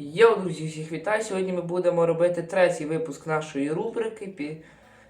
Йоу, друзі, всіх вітаю! Сьогодні ми будемо робити третій випуск нашої рубрики під,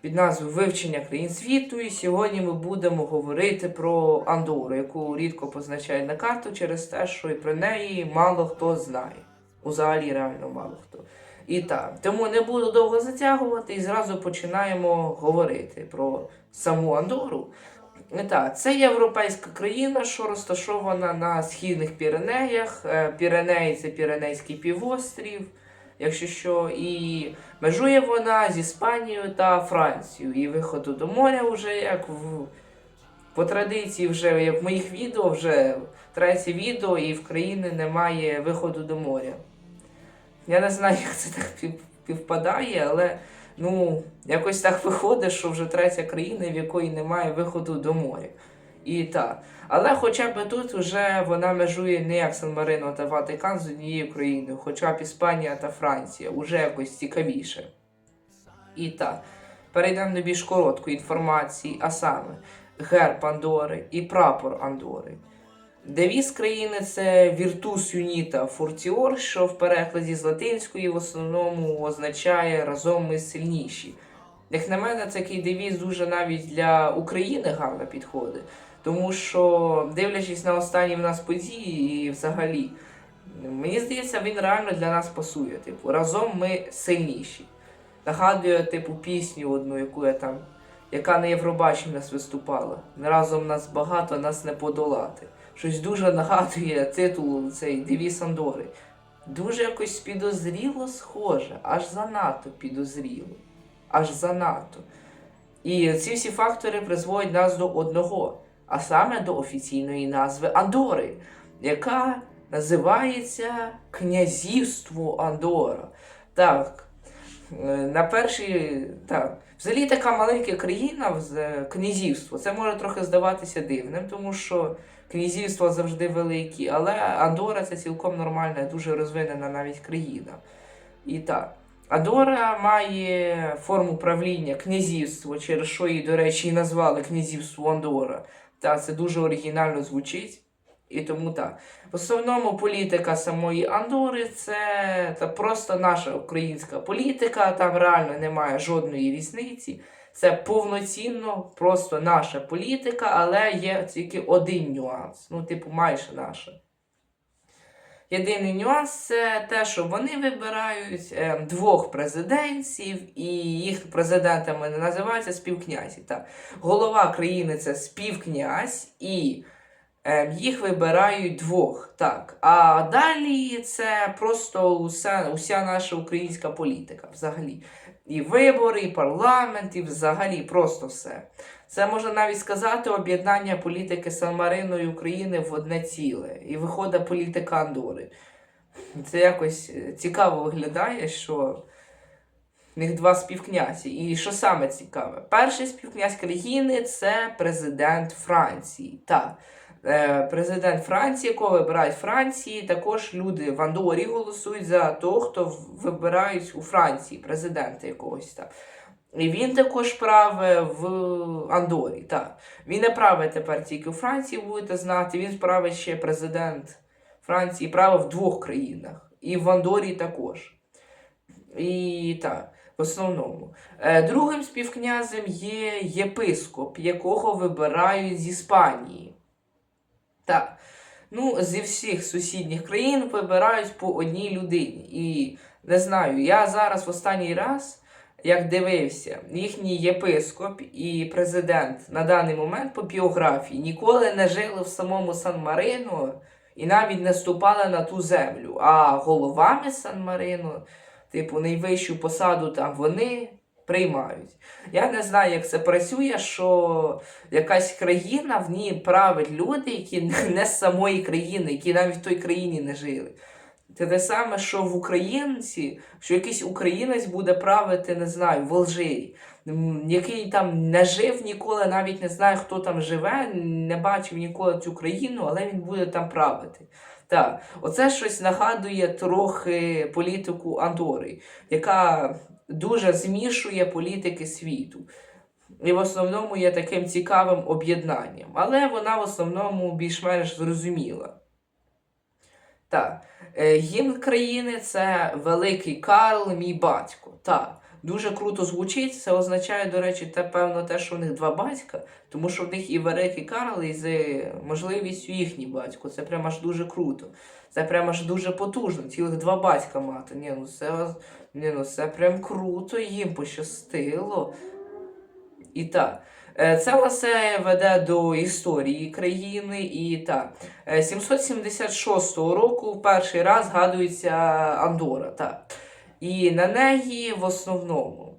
під назвою Вивчення країн світу. І сьогодні ми будемо говорити про Андору, яку рідко позначають на карту через те, що і про неї мало хто знає. Взагалі реально мало хто. І так, тому не буду довго затягувати і зразу починаємо говорити про саму Андору. Так, це європейська країна, що розташована на східних Піренеях. Е, Піренеї це Піренейський півострів, якщо що, і межує вона з Іспанією та Францією. І виходу до моря вже як в. По традиції, вже як в моїх відео, вже третє відео, і в країни немає виходу до моря. Я не знаю, як це так пів- півпадає, але ну, якось так виходить, що вже третя країна, в якої немає виходу до моря. І так. Але хоча б тут вже вона межує не як Сан-Марино та Ватикан з однією країною, хоча б Іспанія та Франція, уже якось цікавіше. І так, перейдемо до більш короткої інформації, а саме герб Андори і прапор Андори. Девіз країни це Virtus Unita Fortior, що в перекладі з латинської в основному означає разом ми сильніші. Як на мене, такий девіз дуже навіть для України гарно підходить, тому що, дивлячись на останні в нас події і взагалі, мені здається, він реально для нас пасує. Типу, разом ми сильніші. Нагадує, типу, пісню одну, яку я там, яка на Євробаченні нас виступала. Разом нас багато, нас не подолати. Щось дуже нагадує титул цей Девіз Андори. Дуже якось підозріло схоже, аж занадто підозріло. Аж занадто. І ці всі фактори призводять нас до одного, а саме до офіційної назви Андори, яка називається Князівство Андора. Так, е, на перший. Так. Взагалі така маленька країна, е, князівство, це може трохи здаватися дивним, тому що князівства завжди великі, але Андора це цілком нормальна, дуже розвинена навіть країна. І так. Андора має форму правління князівство, через що її, до речі, і назвали князівство Андора. Та це дуже оригінально звучить. І тому так. В основному політика самої Андори це та просто наша українська політика, там реально немає жодної різниці. Це повноцінно просто наша політика, але є тільки один нюанс. Ну, типу, майже наша. Єдиний нюанс це те, що вони вибирають е, двох президентів, і їх президентами не називаються співкнязі. Так. Голова країни це співкнязь, і е, їх вибирають двох. Так. А далі це просто уся, уся наша українська політика взагалі. І вибори, і парламент, і взагалі просто все. Це можна навіть сказати об'єднання політики Сан-Марино і України в одне ціле. І виходить політика Андори. Це якось е, цікаво виглядає, що в них два співкнязі. І що саме цікаве? Перший співкнязь країни це президент Франції. Так. Е, Президент Франції, якого вибирають Франції, також люди в Андорі голосують за того, хто вибирають у Франції президента якогось там. І він також править в Андорі. Так. Він не править тепер тільки у Франції, будете знати. Він править ще президент Франції, правив в двох країнах. І в Андорі також. І так, в основному. Е, Другим співкнязем є єпископ, якого вибирають з Іспанії. Так. Ну, зі всіх сусідніх країн вибирають по одній людині. І не знаю, я зараз в останній раз, як дивився, їхній єпископ і президент на даний момент по біографії ніколи не жили в самому Сан-Марино і навіть не ступали на ту землю. А головами Сан-Марино, типу, найвищу посаду там вони приймають. Я не знаю, як це працює, що якась країна в ній править люди, які не з самої країни, які навіть в той країні не жили. Це те саме, що в українці, що якийсь українець буде правити, не знаю, в Алжирі, який там не жив ніколи, навіть не знає, хто там живе, не бачив ніколи цю країну, але він буде там правити. Так, оце щось нагадує трохи політику Андори, яка дуже змішує політики світу. І в основному є таким цікавим об'єднанням. Але вона в основному більш-менш зрозуміла. Так. Е, Гімн країни це Великий Карл, мій батько. Так, дуже круто звучить. Це означає, до речі, те, певно, те, що в них два батька, тому що в них і Великий Карл, і з можливістю їхній батько. Це прямо аж дуже круто. Це прямо аж дуже потужно. Цілих два батька мати. Ні, ну це, ні, ну це прям круто, їм пощастило. І так. Е, Це власне веде до історії країни. І так, Е, 776 року в перший раз згадується Андора. Так. І на неї в основному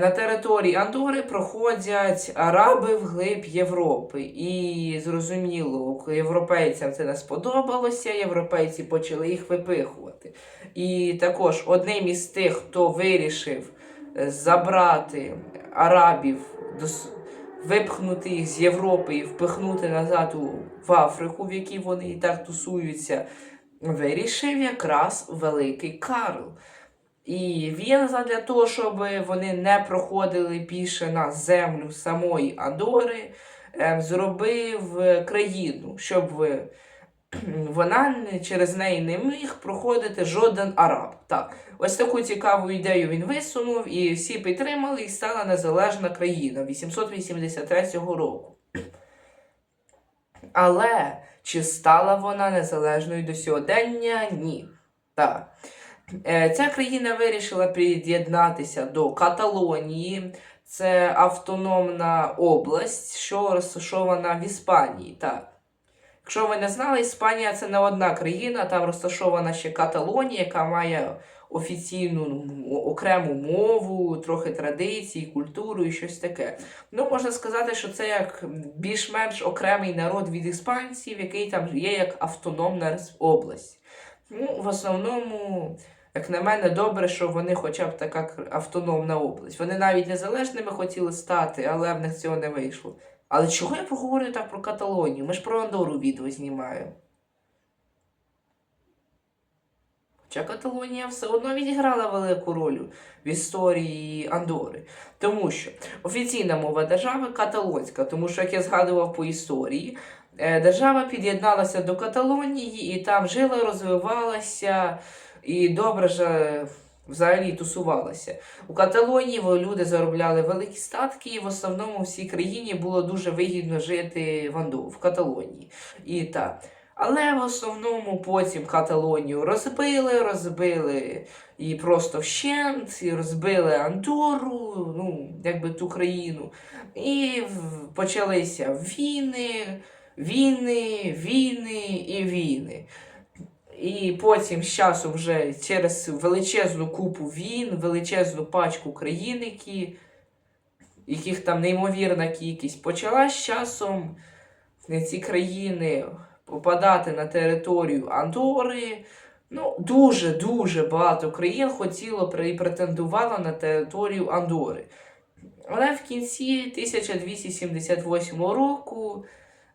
на території Андори проходять араби вглиб Європи. І зрозуміло, європейцям це не сподобалося, європейці почали їх випихувати. І також одним із тих, хто вирішив забрати арабів, випхнути їх з Європи і впихнути назад в Африку, в якій вони і так тусуються, вирішив якраз Великий Карл. І він задля того, щоб вони не проходили більше на землю самої Андори, ем, зробив е, країну, щоб вона через неї не міг проходити жоден араб. Так, ось таку цікаву ідею він висунув, і всі підтримали, і стала незалежна країна 883 року. Але чи стала вона незалежною до сьогодення? Ні. Так. Е, Ця країна вирішила приєднатися до Каталонії. Це автономна область, що розташована в Іспанії. Так. Якщо ви не знали, Іспанія це не одна країна, там розташована ще Каталонія, яка має офіційну ну, окрему мову, трохи традицій, культуру і щось таке. Ну, можна сказати, що це як більш-менш окремий народ від іспанців, який там є як автономна область. Ну, в основному, як на мене, добре, що вони хоча б така автономна область. Вони навіть незалежними хотіли стати, але в них цього не вийшло. Але чого я проговорюю так про Каталонію? Ми ж про Андору відео знімаємо. Хоча Каталонія все одно відіграла велику роль в історії Андори. Тому що офіційна мова держави каталонська, тому що, як я згадував по історії, е, держава під'єдналася до Каталонії і там жила, розвивалася і добре ж е, взагалі тусувалася. У Каталонії люди заробляли великі статки, і в основному всій країні було дуже вигідно жити в Анду, в Каталонії. І так. Але в основному потім Каталонію розбили, розбили і просто вщент, і розбили Андору, ну, якби ту країну. І почалися війни, війни, війни і війни. І потім з часом вже через величезну купу війн, величезну пачку країн, яких там неймовірна кількість, почала з часом ці країни попадати на територію Андори. Ну, дуже-дуже багато країн хотіло і претендувало на територію Андори. Але в кінці 1278 року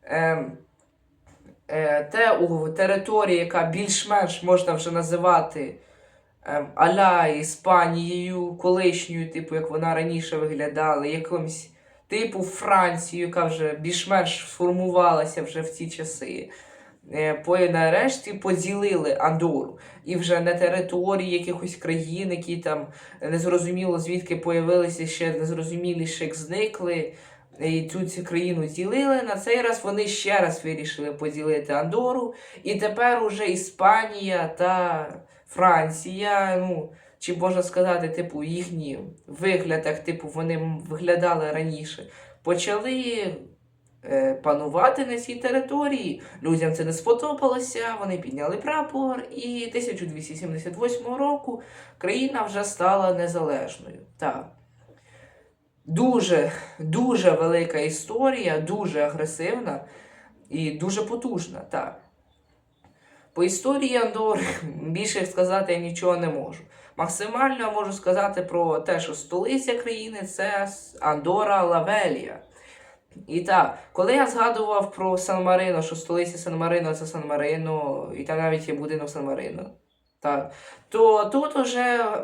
ем, е, те у території, яка більш-менш можна вже називати ем, аля Іспанією, колишньою, типу, як вона раніше виглядала, якимось типу Францію, яка вже більш-менш сформувалася вже в ці часи. Е, по- нарешті поділили Андору. І вже на території якихось країн, які там незрозуміло звідки появилися ще незрозуміліше, зникли. І цю цю країну ділили. На цей раз вони ще раз вирішили поділити Андору. І тепер уже Іспанія та Франція, ну, чи можна сказати, типу, їхні вигляд, як типу, вони виглядали раніше, почали е, панувати на цій території. Людям це не сподобалося, вони підняли прапор, і 1278 року країна вже стала незалежною. Так. Дуже, дуже велика історія, дуже агресивна і дуже потужна. Так. По історії Андори більше сказати я нічого не можу. Максимально можу сказати про те, що столиця країни це Андора Лавелія. І так, коли я згадував про Сан-Марино, що столиця Сан-Марино це Сан-Марино, і там навіть є будинок Сан-Марино, то тут уже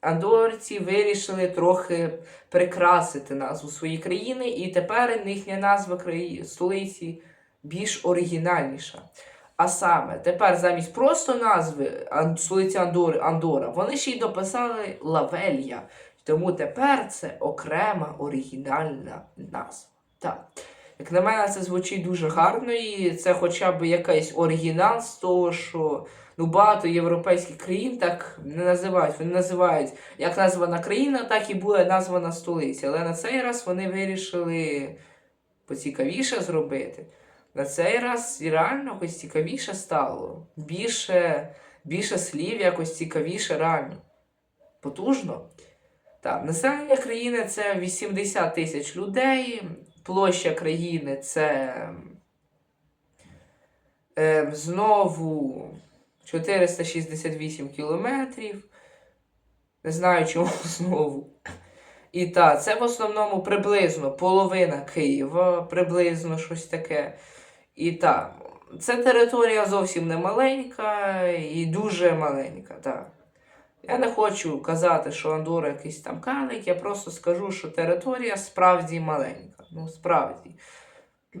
андорці вирішили трохи прикрасити назву своєї країни, і тепер їхня назва краї... столиці більш оригінальніша. А саме, тепер замість просто назви столиці Андори Андора, вони ще й дописали Лавелія. Тому тепер це окрема оригінальна назва. Так. Як на мене, це звучить дуже гарно, і це хоча б якийсь оригінал з того, що ну, багато європейських країн так не називають. Вони називають як названа країна, так і буде названа столиця. Але на цей раз вони вирішили поцікавіше зробити. На цей раз реально якось цікавіше стало. Більше, більше слів, якось цікавіше реально. Потужно. Так, населення країни це 80 тисяч людей, площа країни це е, знову 468 кілометрів. Не знаю, чому знову. І так, це в основному приблизно половина Києва, приблизно щось таке. І так, це територія зовсім не маленька і дуже маленька, так. Я не хочу казати, що Андора якийсь там калик, я просто скажу, що територія справді маленька. Ну, справді.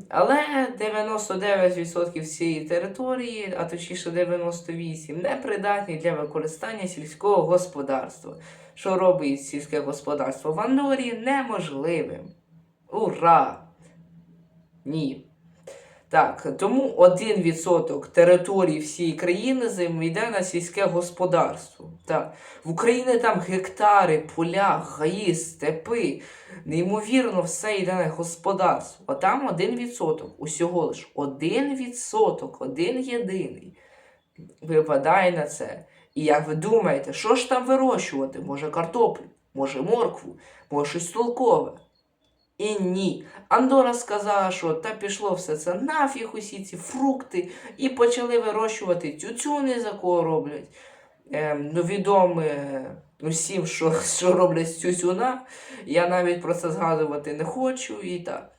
Але 99% всієї території, а точніше 98%, не придатні для використання сільського господарства, що робить сільське господарство в Андорі неможливим. Ура! Ні. Так, тому 1% території всієї країни йде на сільське господарство. Так. В Україні там гектари, поля, гаї, степи. Неймовірно, все йде на господарство. А там 1%, усього лиш 1%, один єдиний випадає на це. І як ви думаєте, що ж там вирощувати? Може картоплю, може моркву, може щось толкове? І ні. Андора сказала, що та пішло все це нафіг усі ці фрукти, і почали вирощувати тютюни, за кого роблять. Ем, ну, відоме усім, що, що роблять з тютюна. Я навіть про це згадувати не хочу. І так.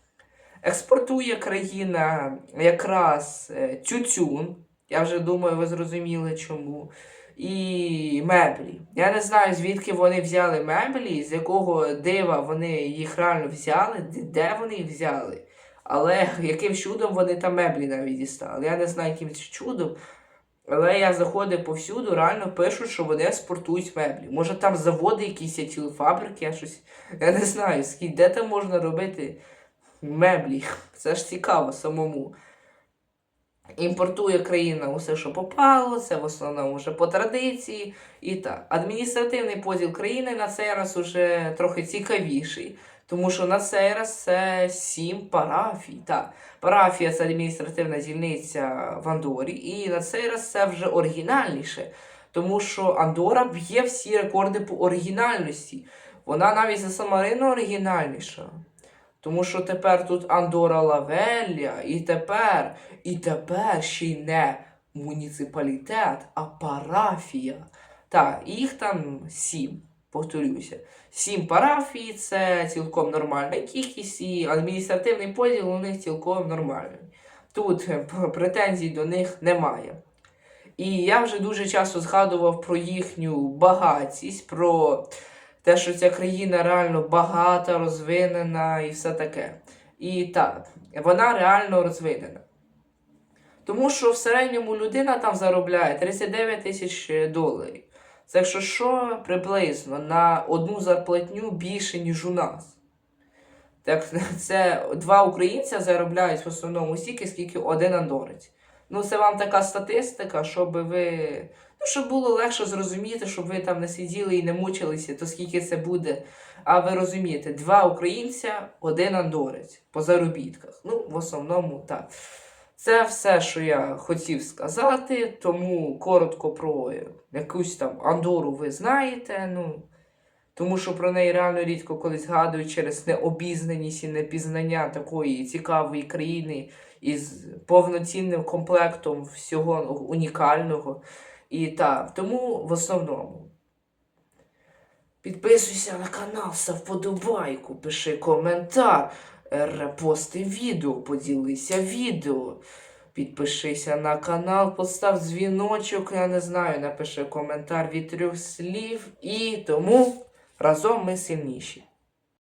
Експортує країна якраз е, тютюн. Я вже думаю, ви зрозуміли чому. І меблі. Я не знаю, звідки вони взяли меблі, з якого дива вони їх реально взяли, де- вони їх взяли. Але яким чудом вони там меблі навіть дістали. Я не знаю, яким чудом. Але я заходив повсюду, реально пишуть, що вони експортують меблі. Може там заводи якісь є фабрики, я щось. Я не знаю, де там можна робити меблі. Це ж цікаво самому. Імпортує країна усе, що попало, це в основному вже по традиції. І так, адміністративний поділ країни на цей раз уже трохи цікавіший, тому що на цей раз це сім парафій. Так, парафія це адміністративна дільниця в Андорі, і на цей раз це вже оригінальніше, тому що Андора б'є всі рекорди по оригінальності. Вона навіть за Самарину оригінальніша. Тому що тепер тут Андора Лавелля, і тепер, і тепер ще й не муніципалітет, а парафія. Так, їх там сім, повторюся. Сім парафій це цілком нормальна кількість, і адміністративний поділ у них цілком нормальний. Тут е, претензій до них немає. І я вже дуже часто згадував про їхню багатість, про те, що ця країна реально багата, розвинена і все таке. І так, вона реально розвинена. Тому що в середньому людина там заробляє 39 тисяч доларів. Це якщо що, приблизно на одну зарплатню більше, ніж у нас. Так, це два українця заробляють в основному стільки, скільки один андорець. Ну, це вам така статистика, щоб ви. Ну, щоб було легше зрозуміти, щоб ви там не сиділи і не мучилися, то скільки це буде. А ви розумієте, два українця, один андорець по заробітках. Ну, в основному так. Це все, що я хотів сказати, тому коротко про якусь там Андору ви знаєте. Ну, тому що про неї реально рідко коли згадують через необізнаність і непізнання такої цікавої країни із повноцінним комплектом всього унікального. І так, тому в основному. Підписуйся на канал, став вподобайку, пиши коментар, репости відео, поділися відео. Підпишися на канал, постав дзвіночок, я не знаю, напиши коментар від трьох слів. І тому разом ми сильніші.